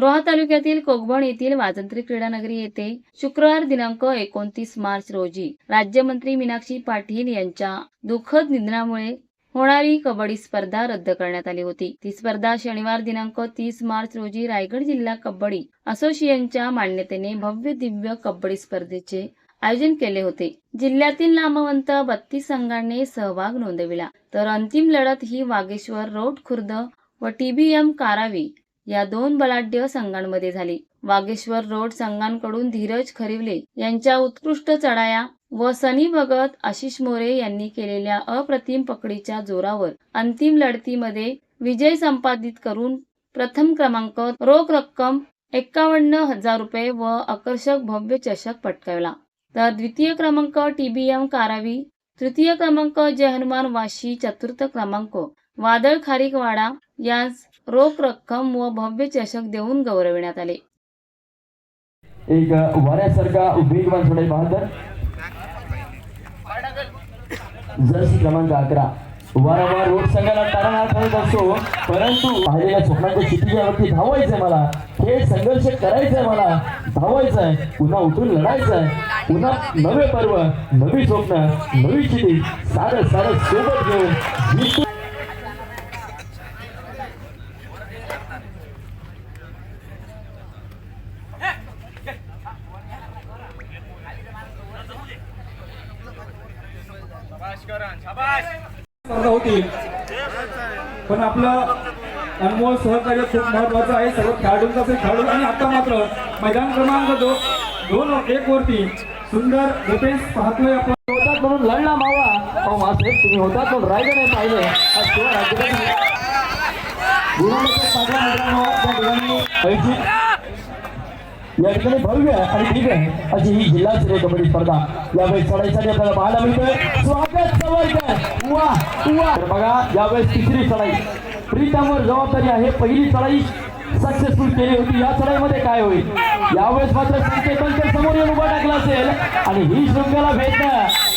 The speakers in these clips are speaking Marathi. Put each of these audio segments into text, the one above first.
रोहा तालुक्यातील कोकबण येथील वाजंत्री क्रीडानगरी येथे शुक्रवार दिनांक एकोणतीस मार्च रोजी राज्यमंत्री मीनाक्षी पाटील यांच्या दुःखद निधनामुळे होणारी कबड्डी स्पर्धा रद्द करण्यात आली होती. ती स्पर्धा शनिवार दिनांक तीस मार्च रोजी रायगड जिल्हा कबड्डी असोसिएशनच्या मान्यतेने भव्य दिव्य कबड्डी स्पर्धेचे आयोजन केले होते. जिल्ह्यातील नामवंत बत्तीस संघांनी सहभाग नोंदविला. तर अंतिम लढत ही वागेश्वर रोड खुर्द व टीबीएम कारावी या दोन बलाढ्य संघांमध्ये झाली. वागेश्वर रोड संघांकडून धीरज खरिवले यांच्या उत्कृष्ट चढाया व सनी भगत आशिष मोरे यांनी केलेल्या अप्रतिम पकडीच्या जोरावर अंतिम लढतीमध्ये विजय संपादित करून प्रथम क्रमांक रोख रक्कम एक्कावन्न हजार रुपये व आकर्षक भव्य चषक पटकावला. तर द्वितीय क्रमांक टीबीएम कारावी तृतीय क्रमांक जय हनुमान वाशी चतुर्थ क्रमांक वादळ खारिकवाडा यास रोख रक्कम व भव्य चषक देऊन गौरविण्यात आले. एक वाऱ्यासारखा वेगवान सोडाई बहादर जर्सी क्रमांक अकरा वारंवार रोड संघाला तारणहार करत असतो परंतु पाहिलेल्या स्वप्नाच्या क्षितिजावरती धावायचंय मला हे संघर्ष करायचंय मला धावायचंय पुन्हा उठून लढायचंय पुन्हा नवे पर्व नवी स्वप्न नवी क्षिती सारं सारं सोबत घेऊन स्पर्धा होती. पण आपलं अनमोल सहकार्य खूप महत्वाचं आहे. सर्व खेळाडूंचा ते खेळाडू आणि आता मात्र मैदान क्रमांक दो दोन एक वरती सुंदर डिफेन्स पाहतोय आपण. होतात म्हणून लढला मावा. अहो मासे तुम्ही होतात म्हणून रायगड हे पाहिलं. आज शिवाय राज्यपाल गुरुनानक पाटला मैदानावर त्या ठिकाणी आयोजित या ठिकाणी भव्य आणि ठीक आहे. अशी ही जिल्हा स्तरीय कबड्डी स्पर्धा. यावेळेस चढाईसाठी आपल्याला पाहायला मिळतोय. स्वागत सवर्कर वा वा बघा यावेळेस तिसरी चढाई. प्रीतमवर जबाबदारी आहे. पहिली चढाई सक्सेसफुल केली होती. या चढाईमध्ये काय होईल? यावेळेस मात्र संकेतांच्या समोर येऊन उभा टाकला असेल. आणि ही शृंगाला भेट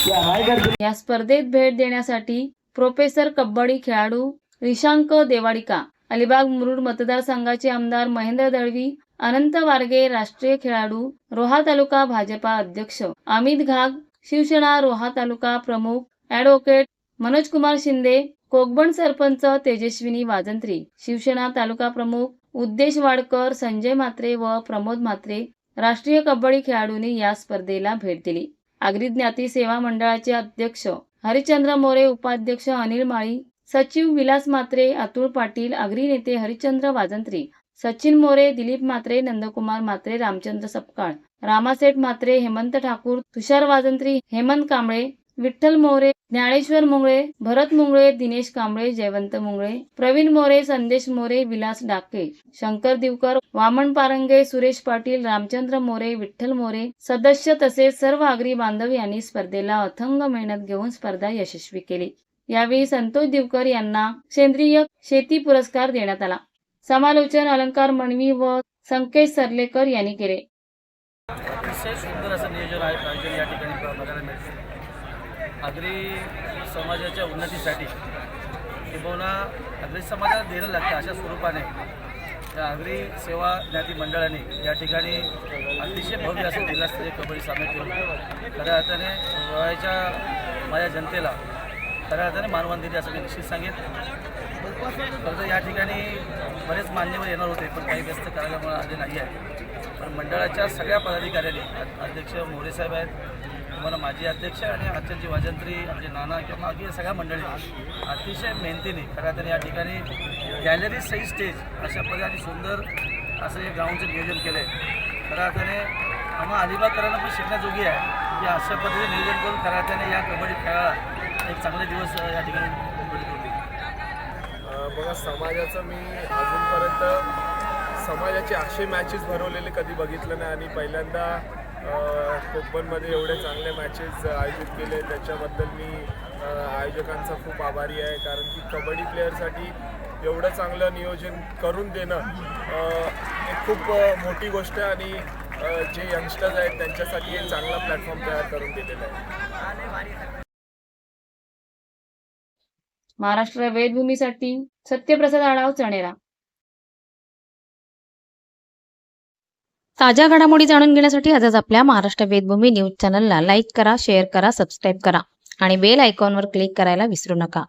या रायगड या स्पर्धेत भेट देण्यासाठी प्रोफेसर कबड्डी खेळाडू रिशांक देवाडिका अलिबाग मुरुड मतदारसंघाचे आमदार महेंद्र दळवी अनंत वारगे राष्ट्रीय खेळाडू रोहा तालुका भाजपा अध्यक्ष अमित घाग शिवसेना रोहा तालुका प्रमुख ॲडव्होकेट मनोज कुमार शिंदे कोकबण सरपंच तेजस्विनी वाजंत्री शिवसेना तालुका प्रमुख उद्देश वाडकर संजय म्हात्रे व प्रमोद म्हात्रे राष्ट्रीय कबड्डी खेळाडूंनी या स्पर्धेला भेट दिली. आगरी ज्ञाती सेवा मंडळाचे अध्यक्ष हरिचंद्र मोरे उपाध्यक्ष अनिल माळी सचिव विलास म्हात्रे अतुल पाटील आगरी नेते हरिचंद्र वाजंत्री सचिन मोरे दिलीप म्हात्रे नंदकुमार म्हात्रे रामचंद्र सपकाळ रामासेठ म्हात्रे हेमंत ठाकूर तुषार वाजंत्री हेमंत कांबळे विठ्ठल मोरे ज्ञानेश्वर मुंगळे भरत मुंगळे दिनेश कांबळे जयवंत मुंगळे प्रवीण मोरे संदेश मोरे विलास डाके शंकर दिवकर वामन पारंगे सुरेश पाटील रामचंद्र मोरे विठ्ठल मोरे सदस्य तसेच सर्व आगरी बांधव यांनी स्पर्धेला अथंग मेहनत घेऊन स्पर्धा यशस्वी केली. यावेळी संतोष दिवकर यांना सेंद्रिय शेती पुरस्कार देण्यात आला. समालोचन अलंकार मणवी व संकेश सरलेकर यांनी केले. अतिशय सुंदर असं नियोजन आहे आयोजन या ठिकाणी बघायला मिळते. आगरी समाजाच्या उन्नतीसाठी किंबहुना आगरी समाजाला देणं लागतं अशा स्वरूपाने त्या आगरी सेवा ज्ञाती मंडळाने या ठिकाणी अतिशय भव्य असं जिल्हास्तरीय कबड्डी सामने केलं खऱ्या अर्थाने रोहाच्या माझ्या जनतेला खऱ्या अर्थाने मानवंत दिली असं मी निश्चित सांगेन फक्त या ठिकाणी बरेच मान्यवर येणार होते पण काही व्यस्त कार्यामुळे आले नाही आहे पण मंडळाच्या सगळ्या पदाधिकाऱ्यांनी अध्यक्ष मोरे साहेब आहेत तुम्हाला माजी अध्यक्ष आणि आचार्यजी वाजंत्री आमचे नाना किंवा बाकी सगळ्या मंडळी अतिशय मेहनतीने खऱ्या अर्थाने या ठिकाणी गॅलरी सही स्टेज अशा पद्धतीने सुंदर असं हे ग्राउंडचं नियोजन केलं आहे खऱ्या अर्थाने आम्हा अलिबागकरांना पण शिकण्याजोगी आहे की अशा पद्धतीने नियोजन करून खऱ्या अर्थाने या कबड्डी खेळाला एक चांगले दिवस या ठिकाणी बघा समाजाचं मी अजूनपर्यंत समाजाचे असे मॅचेस भरवलेले कधी बघितलं नाही. आणि पहिल्यांदा कोकणमध्ये एवढे चांगले मॅचेस आयोजित केले. त्याच्याबद्दल मी आयोजकांचा खूप आभारी आहे. कारण की कबड्डी प्लेअरसाठी एवढं चांगलं नियोजन करून देणं एक खूप मोठी गोष्ट आहे. आणि जे यंगस्टर्स आहेत त्यांच्यासाठी एक चांगला प्लॅटफॉर्म तयार करून दिलेला आहे. महाराष्ट्र वेदभूमीसाठी सत्यप्रसाद आढाव चणेरा ताज्या घडामोडी जाणून घेण्यासाठी आजच आपल्या महाराष्ट्र वेदभूमी न्यूज चॅनलला लाईक करा शेअर करा सबस्क्राईब करा आणि बेल आयकॉनवर क्लिक करायला विसरू नका.